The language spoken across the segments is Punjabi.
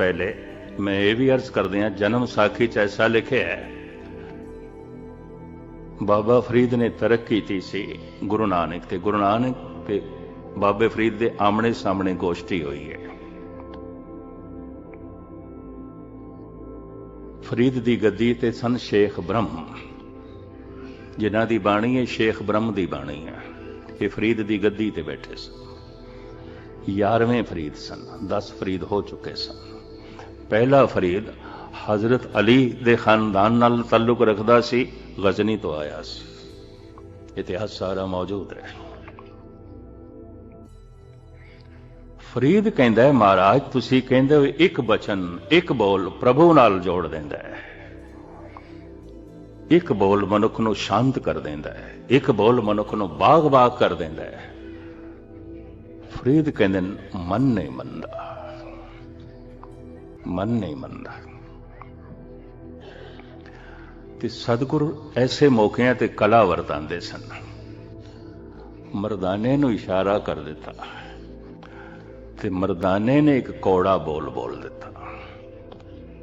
ਪਹਿਲੇ ਮੈਂ ਇਹ ਵੀ ਅਰਜ਼ ਕਰਦੇ ਹਾਂ, ਜਨਮ ਸਾਖੀ ਚ ਐਸਾ ਲਿਖਿਆ ਹੈ। ਬਾਬਾ ਫਰੀਦ ਨੇ ਤਰਕ ਕੀਤੀ ਸੀ ਗੁਰੂ ਨਾਨਕ ਤੇ, ਗੁਰੂ ਨਾਨਕ ਤੇ ਬਾਬੇ ਫਰੀਦ ਦੇ ਆਮਣੇ ਸਾਹਮਣੇ ਗੋਸ਼ਟੀ ਹੋਈ ਹੈ। ਫਰੀਦ ਦੀ ਗੱਦੀ ਤੇ ਸਨ ਸ਼ੇਖ ਬ੍ਰਹਮ, ਜਿਨ੍ਹਾਂ ਦੀ ਬਾਣੀ ਹੈ ਸ਼ੇਖ ਬ੍ਰਹਮ ਦੀ ਬਾਣੀ ਹੈ ਇਹ ਫਰੀਦ ਦੀ ਗੱਦੀ ਤੇ ਬੈਠੇ ਸਨ। 11ਵੇਂ ਫਰੀਦ ਸਨ 10 ਫਰੀਦ ਹੋ ਚੁੱਕੇ ਸਨ। ਪਹਿਲਾ ਫਰੀਦ ਹਜ਼ਰਤ ਅਲੀ ਦੇ ਖਾਨਦਾਨ ਨਾਲ ਤਾਲੁਕ ਰੱਖਦਾ ਸੀ ਗਜ਼ਨੀ ਤੋਂ ਆਇਆ ਸੀ। ਇਤਿਹਾਸ ਸਾਰਾ ਮੌਜੂਦ ਹੈ ਫਰੀਦ ਕਹਿੰਦਾ ਹੈ ਮਹਾਰਾਜ ਤੁਸੀਂ ਕਹਿੰਦੇ ਹੋ ਇੱਕ ਬਚਨ ਇੱਕ ਬੋਲ ਪ੍ਰਭੂ ਨਾਲ ਜੋੜ ਦਿੰਦਾ ਹੈ। ਇੱਕ ਬੋਲ ਮਨੁੱਖ ਨੂੰ ਸ਼ਾਂਤ ਕਰ ਦਿੰਦਾ ਹੈ ਇੱਕ ਬੋਲ ਮਨੁੱਖ ਨੂੰ ਬਾਗ-ਬਾਗ ਕਰ ਦਿੰਦਾ ਹੈ। ਫਰੀਦ ਕਹਿੰਦੇ ਨੇ, ਮਨ ਨਹੀਂ ਮੰਨਦਾ। ਮਨ ਨਹੀਂ ਮੰਨਦਾ। ਤੇ ਸਤਿਗੁਰ ਐਸੇ ਮੌਕਿਆਂ ਤੇ ਕਲਾ ਵਰਤਾਂਦੇ ਸਨ। ਮਰਦਾਨੇ ਨੂੰ ਇਸ਼ਾਰਾ ਕਰ ਦਿੱਤਾ। ਤੇ ਮਰਦਾਨੇ ਨੇ ਇੱਕ ਕੌੜਾ ਬੋਲ ਬੋਲ ਦਿੱਤਾ।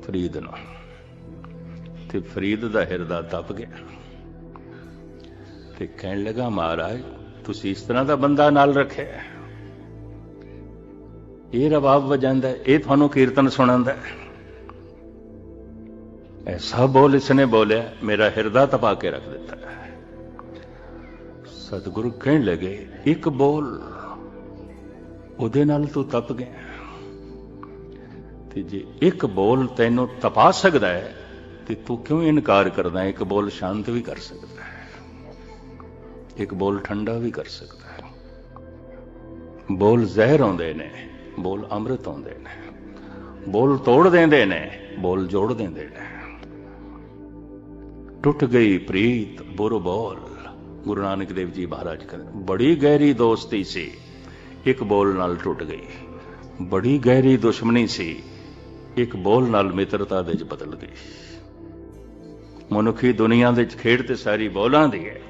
ਫਰੀਦ ਨੂੰ। ਤੇ ਫਰੀਦ ਦਾ ਹਿਰਦਾ ਤਪ ਗਿਆ। ਤੇ ਕਹਿਣ ਲੱਗਾ, ਮਹਾਰਾਜ, ਤੁਸੀਂ ਇਸ ਤਰ੍ਹਾਂ ਦਾ ਬੰਦਾ ਨਾਲ ਰੱਖਿਆ ਇਹ ਰਬਾਬ ਵਜਾਂਦਾ ਹੈ, ਇਹ ਤੁਹਾਨੂੰ ਕੀਰਤਨ ਸੁਣਾਉਂਦਾ ਹੈ। ਐਸਾ ਬੋਲ ਇਸਨੇ ਬੋਲਿਆ ਮੇਰਾ ਹਿਰਦਾ ਤਪਾ ਕੇ ਰੱਖ ਦਿੱਤਾ ਸਤਿਗੁਰੂ ਕਹਿਣ ਲੱਗੇ ਇੱਕ ਬੋਲ ਉਹਦੇ ਨਾਲ ਤੂੰ ਤਪ ਗਿਆ। ਤੇ ਜੇ ਇੱਕ ਬੋਲ ਤੈਨੂੰ ਤਪਾ ਸਕਦਾ ਹੈ ਤੇ ਤੂੰ ਕਿਉਂ ਇਨਕਾਰ ਕਰਦਾ ਹੈ? ਇੱਕ ਬੋਲ ਸ਼ਾਂਤ ਵੀ ਕਰ ਸਕਦਾ ਹੈ। ਇੱਕ ਬੋਲ ਠੰਡਾ ਵੀ ਕਰ ਸਕਦਾ ਹੈ। ਬੋਲ ਜ਼ਹਿਰ ਆਉਂਦੇ ਨੇ। ਬੋਲ ਅੰਮ੍ਰਿਤ ਆਉਂਦੇ ਨੇ। ਬੋਲ ਤੋੜ ਦਿੰਦੇ ਨੇ, ਬੋਲ ਜੋੜ ਦਿੰਦੇ ਨੇ। ਟੁੱਟ ਗਈ ਪ੍ਰੀਤ ਬੁਰ ਬੋਲ ਗੁਰੂ ਨਾਨਕ ਦੇਵ ਜੀ ਮਹਾਰਾਜ ਕਹਿੰਦੇ ਬੜੀ ਗਹਿਰੀ ਦੋਸਤੀ ਸੀ, ਇੱਕ ਬੋਲ ਨਾਲ ਟੁੱਟ ਗਈ। ਬੜੀ ਗਹਿਰੀ ਦੁਸ਼ਮਣੀ ਸੀ, ਇੱਕ ਬੋਲ ਨਾਲ ਮਿੱਤਰਤਾ ਦੇ ਵਿੱਚ ਬਦਲ ਗਈ। ਮਨੁੱਖੀ ਦੁਨੀਆ ਦੇ ਵਿੱਚ ਖੇਡ ਤੇ ਸਾਰੀ ਬੋਲਾਂ ਦੀ ਹੈ।